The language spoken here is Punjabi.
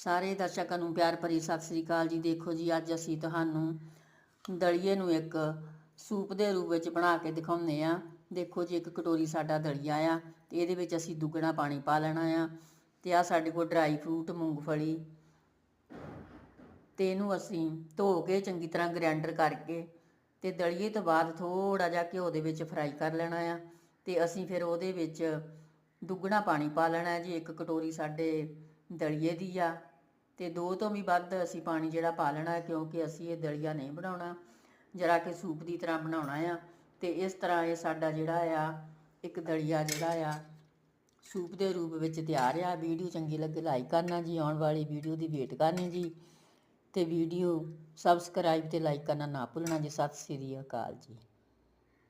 ਸਾਰੇ ਦਰਸ਼ਕਾਂ ਨੂੰ ਪਿਆਰ ਭਰੀ ਸਤਿ ਸ੍ਰੀ ਅਕਾਲ ਜੀ। ਦੇਖੋ ਜੀ, ਅੱਜ ਅਸੀਂ ਤੁਹਾਨੂੰ ਦਲੀਏ ਨੂੰ ਇੱਕ ਸੂਪ ਦੇ ਰੂਪ ਵਿੱਚ ਬਣਾ ਕੇ ਦਿਖਾਉਂਦੇ ਆ ਦੇਖੋ ਜੀ, ਇੱਕ ਕਟੋਰੀ ਸਾਡਾ ਦਲੀਆ ਆ ਤੇ ਇਹਦੇ ਵਿੱਚ ਅਸੀਂ ਦੁੱਗਣਾ ਪਾਣੀ ਪਾ ਲੈਣਾ ਆ ਤੇ ਆ ਸਾਡੇ ਕੋਲ ਡਰਾਈ ਫਰੂਟ, ਮੂੰਗਫਲੀ ਤੇ ਇਹਨੂੰ ਅਸੀਂ ਧੋ ਕੇ ਚੰਗੀ ਤਰ੍ਹਾਂ ਗ੍ਰਾਈਂਡਰ ਕਰਕੇ ਤੇ ਦਲੀਏ ਤੋਂ ਬਾਅਦ ਥੋੜਾ ਜਿਹਾ ਘਿਓ ਦੇ ਵਿੱਚ ਫਰਾਈ ਕਰ ਲੈਣਾ ਆ ਤੇ ਅਸੀਂ ਫਿਰ ਉਹਦੇ ਵਿੱਚ ਦੁੱਗਣਾ ਪਾਣੀ ਪਾ ਲੈਣਾ ਜੀ। ਇੱਕ ਕਟੋਰੀ ਸਾਡੇ ਦਲੀਏ ਦੀ ਆ ਤੇ ਦੋ ਤੋਂ ਵੀ ਵੱਧ ਅਸੀਂ ਪਾਣੀ ਜਿਹੜਾ ਪਾ ਲੈਣਾ ਹੈ, ਕਿਉਂਕਿ ਅਸੀਂ ਇਹ ਦਲੀਆ ਨਹੀਂ ਬਣਾਉਣਾ, ਜਰਾ ਕਿ ਸੂਪ ਦੀ ਤਰ੍ਹਾਂ ਬਣਾਉਣਾ ਆ। ਤੇ ਇਸ ਤਰ੍ਹਾਂ ਇਹ ਸਾਡਾ ਜਿਹੜਾ ਆ, ਇੱਕ ਦਲੀਆ ਜਿਹੜਾ ਆ, ਸੂਪ ਦੇ ਰੂਪ ਵਿੱਚ ਤਿਆਰ ਆ। ਵੀਡੀਓ ਚੰਗੀ ਲੱਗੇ ਲਾਈਕ ਕਰਨਾ ਜੀ, ਆਉਣ ਵਾਲੀ ਵੀਡੀਓ ਦੀ ਵੇਟ ਕਰਨੀ ਜੀ। ਤੇ ਵੀਡੀਓ ਸਬਸਕ੍ਰਾਈਬ ਤੇ ਲਾਈਕ ਕਰਨਾ ਨਾ ਭੁੱਲਣਾ ਜੀ। ਸਤਿ ਸ੍ਰੀ ਅਕਾਲ ਜੀ।